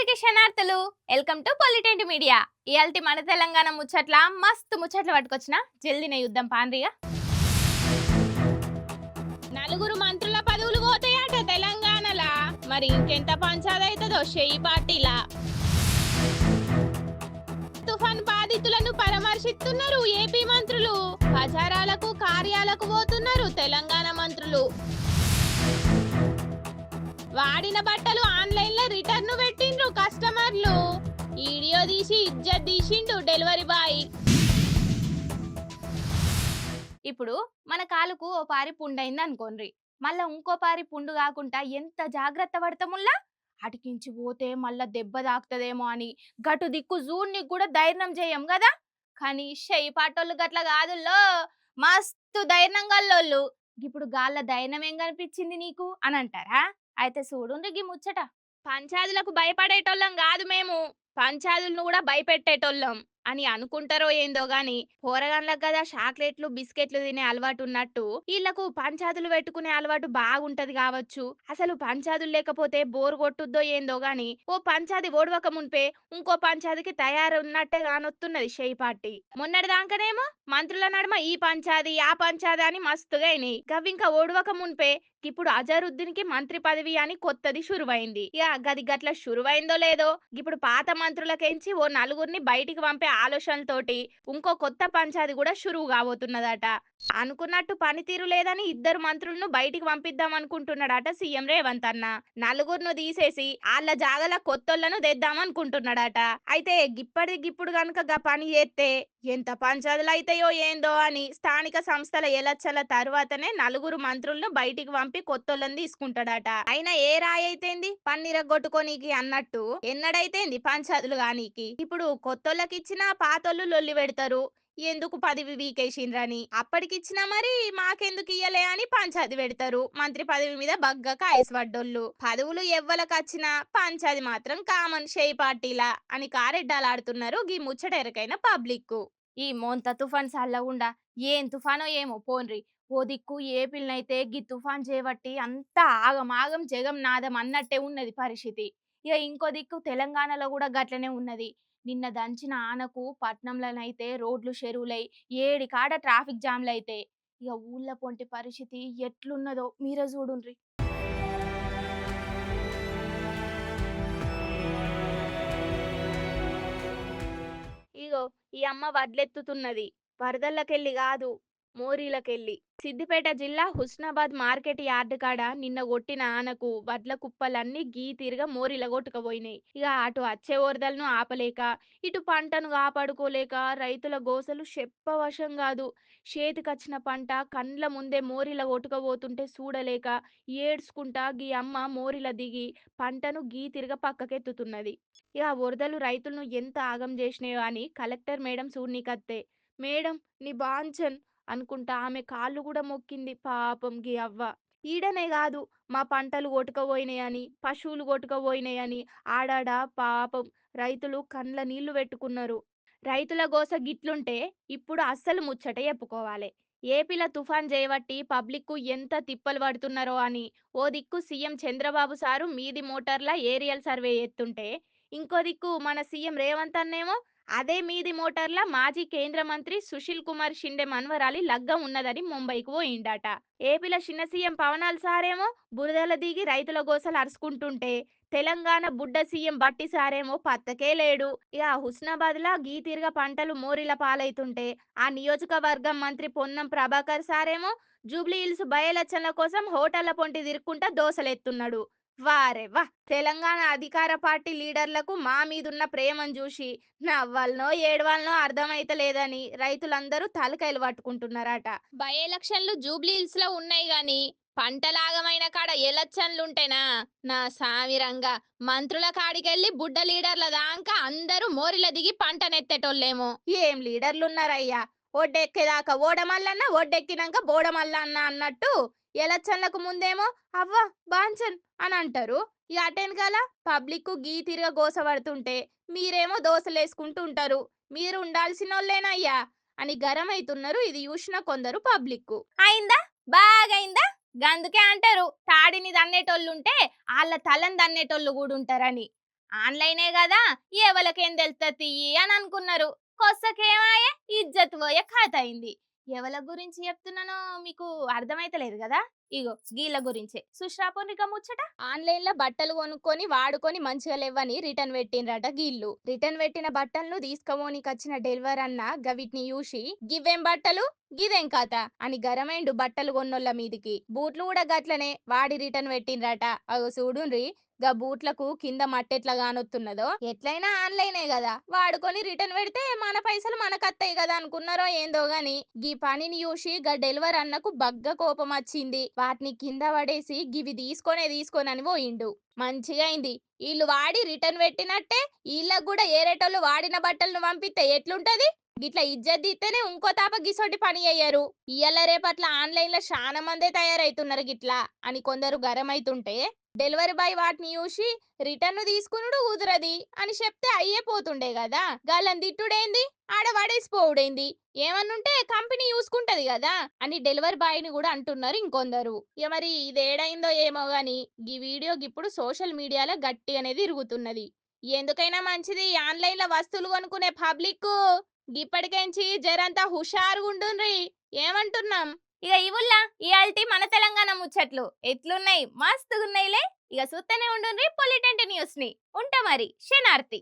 అందరికీ క్షణార్థులు welcome to పొలిటెంట్ media. ఇయాల్టి మన తెలంగాణ ముచ్చట్ల మస్తు ముచ్చట్లు పట్టుకొచ్చిన. జల్దిన యుద్ధం పాండ్రిగా. నలుగురు మంత్రుల పదవులు పోతాయట తెలంగాణలా. మరి ఇంకెంత పంచాది అవుతుందో షెయి పార్టీలా. తుఫాన్ బాధితులను పరామర్శిస్తున్నారు ఏపీ మంత్రులు. బజారాలకు కార్యాలకు పోతున్నారు తెలంగాణ మంత్రులు. వాడిన బట్టలు ఆన్లైన్లో రిటర్న్ చేసి ఇజ్జత్ తీసిండు డెలివరీ బాయ్. ఇప్పుడు మన కాలుకు ఓ పారి పుండైంది అనుకోండి. మళ్ళా ఇంకో పారి పుండు కాకుండా ఎంత జాగ్రత్త పడతాముల్లా అటికించి పోతే మళ్ళా దెబ్బ తాకుతుందేమో అని గటు దిక్కు జూన్ని కూడా ధైర్యం చేయం కదా? కానీ షెయి పాటోళ్ళు గట్ల కాదుల్లో. మస్తు ధైర్యం గల్లోళ్ళు. ఇప్పుడు గాళ్ళ ధైర్యం ఏం కనిపించింది నీకు? అని అంటారా? అయితే చూడుండ్రి గీ ముచ్చట. పంచాదులకు భయపడేటోళ్ళం కాదు మేము. పంచాదులను కూడా భయపెట్టేటోళ్ళం. అని అనుకుంటారో ఏందో గాని పోరగాన్లకు కదా చాక్లెట్లు బిస్కెట్లు తినే అలవాటు ఉన్నట్టు వీళ్ళకు పంచాదులు పెట్టుకునే అలవాటు బాగుంటది కావచ్చు. అసలు పంచాదులు లేకపోతే బోర్ కొట్టుద్దో ఏందో గాని ఓ పంచాది ఓడవక మున్పే ఇంకో పంచాదికి తయారున్నట్టే కానొస్తున్నది షెయి పార్టీ. మొన్నటి దాకానేమో మంత్రుల నడుమ ఈ పంచాది ఆ పంచాది అని మస్తుగా అయినాయి. గవ్వింకా ఓడవక మున్పే ఇప్పుడు అజరుద్దీన్కి మంత్రి పదవి అని కొత్తది షురువైంది. ఇక గది గట్ల షురువైందో లేదో ఇప్పుడు పాత మంత్రులకెంచి ఓ నలుగురిని బయటికి పంపే ఆలోచనలతోటి ఇంకో కొత్త పంచాది కూడా షురువు కాబోతున్నదట. అనుకున్నట్టు పనితీరు లేదని ఇద్దరు మంత్రులను బయటికి పంపిద్దాం అనుకుంటున్నాడట సీఎం రేవంత్ అన్న. నలుగురును తీసేసి వాళ్ళ జాగల కొత్తోళ్ళను తెద్దాం అనుకుంటున్నాడట. అయితే గిప్పటి గిప్పుడు గనుక గా పని చేస్తే ఎంత పంచాదులు అయితాయో ఏందో అని స్థానిక సంస్థల ఎలచ్చల తర్వాతనే నలుగురు మంత్రులను బయటికి పంపి కొత్తోళ్ళని తీసుకుంటాడట. అయినా ఏ రాయి అయితేంది? పన్నిరగొట్టుకోనీకి అన్నట్టు. ఎన్నడైతేంది పంచాదులు గానీకి ఇప్పుడు కొత్తోళ్ళకి ఇచ్చిన పాతోళ్ళు లొల్లి పెడతారు. ఎందుకు పదవి వీకేసిండ్రని? అప్పటికిచ్చినా మరి మాకెందుకు ఇయ్యలే అని పంచాది పెడతారు. మంత్రి పదవి మీద బగ్గక కాయసపడ్డోళ్ళు పదవులు ఎవ్వలకచ్చినా పంచాది మాత్రం కామన్ షేయ్ పార్టీలా అని కారెడ్డాలాడుతున్నారు గీ ముచ్చట ఎరకైన పబ్లిక్ ఈ మోంత తుఫాన్ సల్లగుండా. ఏం తుఫానో ఏమో పోన్రి. ఓ దిక్కు ఏ పిల్లనైతే గీ తుఫాన్ చేపట్టి అంతా ఆగమాగం జగం నాదం అన్నట్టే ఉన్నది పరిస్థితి. ఇక ఇంకో దిక్కు తెలంగాణలో కూడా గట్లనే ఉన్నది. నిన్న దంచిన ఆనకు పట్నంలోనైతే రోడ్లు చెరువులై ఏడి కాడ ట్రాఫిక్ జామ్లు అయితే ఇక ఊళ్ళ పొంటి పరిస్థితి ఎట్లున్నదో మీరే చూడుండ్రి. ఇగో ఈ అమ్మ వడ్లెత్తుతున్నది. వరదల్లకెళ్ళి కాదు. మోరీలకెళ్ళి. సిద్దిపేట జిల్లా హుస్నాబాద్ మార్కెట్ యార్డ్ కాడ నిన్న కొట్టిన ఆనకు వడ్ల కుప్పలన్నీ గీతీరుగా మోరీల కొట్టుకపోయినాయి. ఇక అటు అచ్చే వరదలను ఆపలేక ఇటు పంటను కాపాడుకోలేక రైతుల గోసలు చెప్పవశం కాదు. చేతికచ్చిన పంట కండ్ల ముందే మోరీల కొట్టుకపోతుంటే చూడలేక ఏడ్చుకుంటా గీ అమ్మ మోరీల దిగి పంటను గీ పక్కకెత్తుతున్నది. ఇక వరదలు రైతులను ఎంత ఆగం చేసినాయో అని కలెక్టర్ మేడం చూడనీకత్తే మేడం నీ బాంచన్ అనుకుంటా. ఆమె కాళ్ళు కూడా మొక్కింది. పాపం గీ అవ్వ. ఈడనే కాదు మా పంటలు కొట్టుకపోయినాయని పశువులు కొట్టుకపోయినాయని ఆడాడ పాపం. రైతులు కండ్ల నీళ్ళు పెట్టుకున్నారు. రైతుల గోస గిట్లుంటే ఇప్పుడు అస్సలు ముచ్చట చెప్పుకోవాలి. ఏపీల తుఫాన్ చేయబట్టి పబ్లిక్కు ఎంత తిప్పలు పడుతున్నారో అని ఓ దిక్కు సీఎం చంద్రబాబు సారు మీది మోటార్ల ఏరియల్ సర్వే ఎత్తుంటే ఇంకో దిక్కు మన సీఎం రేవంత్ అన్నేమో అదే మీది మోటార్ల మాజీ కేంద్ర మంత్రి సుశీల్ కుమార్ షిండే మన్వరాలి లగ్గం ఉన్నదని ముంబైకి పోయిండట. ఏపీల చిన్న సీఎం పవనాల్ సారేమో బురదల దిగి రైతుల గోసలు అరుచుకుంటుంటే తెలంగాణ బుడ్డ సీఎం బట్టి సారేమో పత్తకే లేడు. ఇక హుస్నాబాద్ లా గీతీరుగా పంటలు మోరిల పాలైతుంటే ఆ నియోజకవర్గం మంత్రి పొన్నం ప్రభాకర్ సారేమో జూబ్లీ హిల్స్ బయలచ్చన్ల కోసం హోటళ్ళ పొంటి తిరుక్కుంటా దోసలెత్తున్నాడు. వారే వా తెలంగాణ అధికార పార్టీ లీడర్లకు మా మీదున్న ప్రేమను చూసి నవ్వాలనో ఏడవాలనో అర్థమైతలేదని రైతులందరూ తలకాయలు పట్టుకుంటున్నారట బై ఎలక్షన్లు జూబ్లీ హిల్స్లో ఉన్నాయి గాని పంటలాగమైన కాడ ఎలక్షన్లుంటేనా? నా సామిరంగా మంత్రుల కాడికెళ్ళి బుడ్డ లీడర్ల దాకా అందరూ మోరిల దిగి పంటనెత్తేటోళ్ళేమో ఏం లీడర్లున్నారయ్యా? ఒడ్డెక్కేదాకా ఓడమల్లన్న ఒడ్డెక్కినాక బోడమల్లన్న అన్నట్టు ఎలక్షన్లకు ముందేమో అవ్వ బాంచన్ అని అంటారు. ఇక అటెనకాల పబ్లిక్ గీ తిరగ గోసపడుతుంటే మీరేమో దోశలేసుకుంటూ ఉంటారు. మీరు ఉండాల్సిన వాళ్ళేనయ్యా అని గరం అవుతున్నారు ఇది చూసిన కొందరు పబ్లిక్ అయిందా? బాగైందా? గందుకే అంటారు. తాడిని దన్నేటోళ్ళుంటే వాళ్ళ తలని దన్నేటోళ్ళు కూడా ఉంటారని ఆన్లైనే కదా ఎవలకేం తెలుస్తుంది అని అనుకున్నారు. కొස්සకేమాయే ఇజ్జత్ పోయే కథ అయింది ఎవల గురించి చెప్తున్నానో మీకు అర్థమైతలేదు కదా? ఇగో గీళ్ళ గురించే. సుష్రాపోనిక ముచ్చట? ఆన్లైన్లో బట్టలు కొనుక్కొని వాడుకొని మంచిగా లేవని రిటర్న్ పెట్టిండ్రట గీళ్ళు. రిటర్న్ పెట్టిన బట్టలను తీసుకపోనికి వచ్చిన డెలివర్ అన్న గవిటిని చూసి గివేం బట్టలు? గిదేం కాత అని గరమైండు బట్టలు కొన్నోళ్ళ మీదికి. బూట్లు కూడా గట్లనే వాడి రిటర్న్ పెట్టిండ్రట. అగో చూడుండ్రి గా బూట్లకు కింద మట్టెట్లా కానొత్తున్నదో ఎట్లయినా ఆన్లైనే కదా వాడుకొని రిటర్న్ పెడితే మన పైసలు మనకత్తాయి కదా అనుకున్నారో ఏందో గాని గీ పనిని చూసి గా డెలివర్ అన్నకు బగ్గ కోపం వచ్చింది వాటిని కింద పడేసి గివి తీసుకొనే తీసుకోనని పోయిండు. మంచిగా అయింది. వీళ్ళు వాడి రిటర్న్ పెట్టినట్టే వీళ్ళకు కూడా ఏరేటోళ్ళు వాడిన బట్టలను పంపిస్తే ఎట్లుంటది? గిట్లా ఇజ్జత్ ఇస్తేనే ఇంకో తాప గిసోటి పని అయ్యారు ఇయ్యాల రేపట్ల ఆన్లైన్లో చాలా మందే తయారైతున్నారు గిట్లా అని కొందరు గరమైతుంటే డెలివరీ బాయ్ వాటిని చూసి రిటర్న్ తీసుకునుడు కుదరది అని చెప్తే అయ్యే పోతుండే కదా గాళ్ళని తిట్టుడేంది? ఆడ పడేసిపోవుడేంది? ఏమనుంటే కంపెనీ చూసుకుంటది కదా అని డెలివరీ బాయ్ని కూడా అంటున్నారు ఇంకొందరు. ఇక మరి ఇది ఏడైందో ఏమో గాని ఈ వీడియో ఇప్పుడు సోషల్ మీడియాలో గట్టి అనేది ఇరుగుతున్నది ఎందుకైనా మంచిది ఆన్లైన్లో వస్తువులు కొనుక్కునే పబ్లిక్ ఇప్పటికేంచి జరంతా హుషారుగా ఉండుండ్రి ఏమంటున్నాం? ఇక ఇవుల్లా ఇయాల్టి మన తెలంగాణ ముచ్చట్లు ఎట్లున్నాయి? మస్తుగున్నాయిలే? ఇక చూస్తూనే ఉండుండ్రి పొలిటెంట్ న్యూస్ని ఉంటా మరి. శనార్తి.